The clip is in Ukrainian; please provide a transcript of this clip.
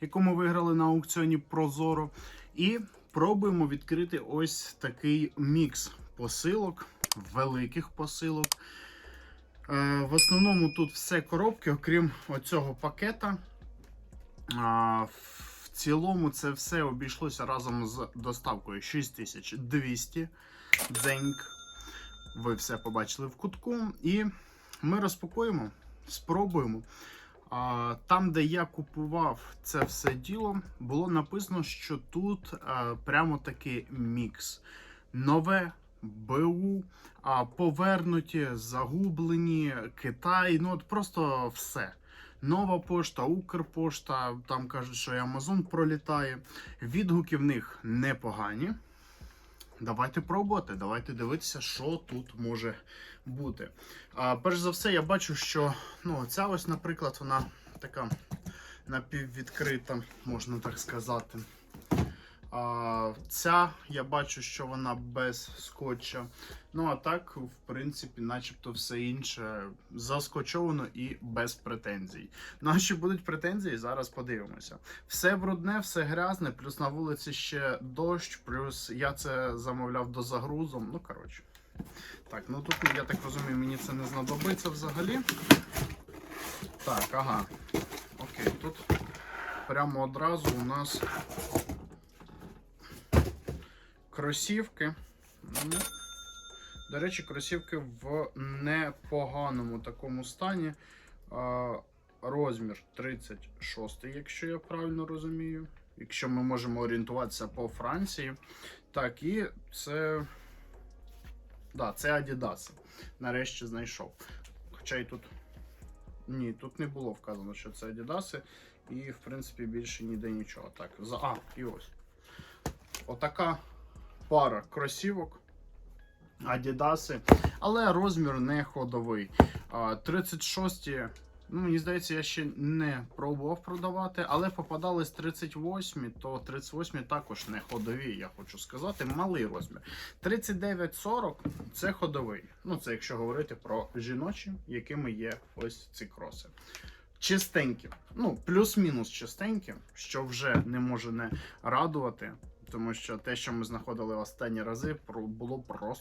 яку ми виграли на аукціоні Прозоро. І пробуємо відкрити ось такий мікс посилок, великих посилок. Е, В основному тут все коробки, окрім оцього пакета. В цілому це все обійшлося разом з доставкою 6200 дзеньк. Ви все побачили в кутку. І ми розпакуємо, спробуємо. Там, де я купував це все діло, було написано, що тут прямо такий мікс. Нове БУ, повернуті, загублені, Китай, ну от просто все. Нова пошта, Укрпошта, там кажуть, що і Амазон пролітає. Відгуки в них непогані. Давайте пробувати, давайте дивитися, що тут може бути. А, перш за все, я бачу, що ну, ця ось, наприклад, вона така напіввідкрита, можна так сказати. А, ця я бачу, що вона без скотча. Ну а так, в принципі, начебто все інше заскочовано і без претензій. Наші будуть претензії, зараз подивимося. Все брудне, все грязне, плюс на вулиці ще дощ, плюс я це замовляв до загрузом. Ну, коротше. Так, ну тут, я так розумію, мені це не знадобиться взагалі. Так, ага. Окей, тут прямо одразу у нас кросівки. До речі, кросівки в непоганому такому стані. Розмір 36, якщо я правильно розумію. Якщо ми можемо орієнтуватися по Франції. Так, і це. Да, це Adidas. Нарешті знайшов. Хоча і тут. Ні, тут не було вказано, що це Adidas. І, в принципі, більше ніде нічого. Так, за... А, і ось. Отака пара кросівок. Адідаси, але розмір не ходовий. А, 36, ну мені здається, я ще не пробував продавати, але попадались 38, то 38 також не ходові, я хочу сказати, малий розмір. 39-40 це ходовий. Ну, це якщо говорити про жіночі, якими є ось ці кроси. Чистенькі, ну, плюс-мінус чистенькі, що вже не може не радувати. Тому що те, що ми знаходили останні рази, було просто